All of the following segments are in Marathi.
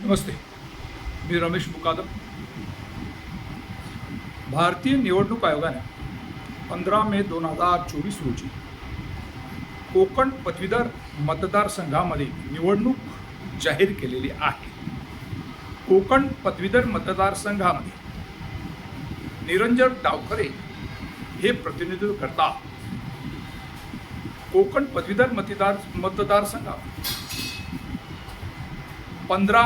नमस्ते मी रमेश मुकादम. भारतीय निवडणूक आयोगाने पंधरा मे दोन हजार चोवीस रोजी कोकण पदवीधर मतदारसंघामध्ये निवडणूक जाहीर केलेली आहे. कोकण पदवीधर मतदारसंघामध्ये निरंजन डावखरे हे प्रतिनिधित्व करतात. कोकण पदवीधर मतदार मतदारसंघात पंधरा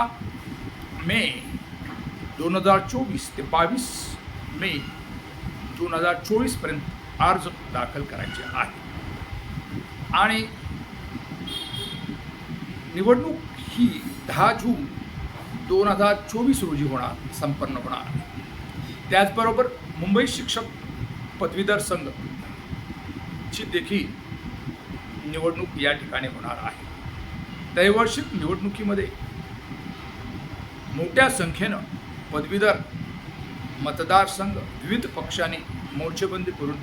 मे दोन हजार चोवीस ते बावीस मे दोन हजार चोवीसपर्यंत अर्ज दाखल करायचे आहे आणि निवडणूक ही दहा जून दोन हजार चोवीस रोजी होणार संपन्न होणार. आहे त्याचबरोबर मुंबई शिक्षक पदवीधर संघ ची देखील निवडणूक या ठिकाणी होणार आहे. दैवार्षिक निवडणुकीमध्ये मोठ्या संख्येनं पदवीधर मतदारसंघ विविध पक्षांनी मोर्चेबंदी करून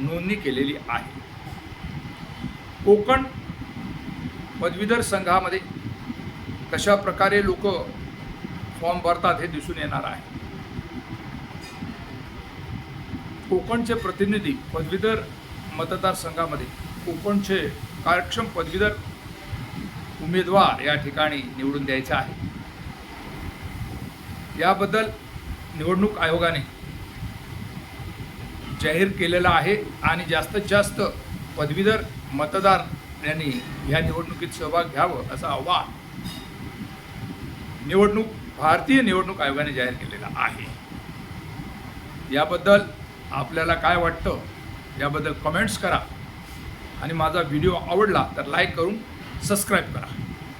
नोंदणी केलेली आहे. कोकण पदवीधर संघामध्ये कशा प्रकारे लोक फॉर्म भरतात हे दिसून येणार आहे. कोकणचे प्रतिनिधी पदवीधर मतदारसंघामध्ये कोकणचे कार्यक्षम पदवीधर उमेदवार या ठिकाणी निवडून द्यायचा आहे. याबद्दल निवडणूक आयोगाने जाहीर केलेला आहे आणि जास्तीत जास्त पदवीधर मतदार यांनी या निवडणुकीत सहभाग घ्यावं असं आव्हान निवडणूक भारतीय निवडणूक आयोगाने जाहीर केलेला आहे. याबद्दल आपल्याला काय वाटतं याबद्दल कमेंट्स करा. आणि माझा व्हिडिओ आवडला तर लाईक करून सबस्क्राईब करा.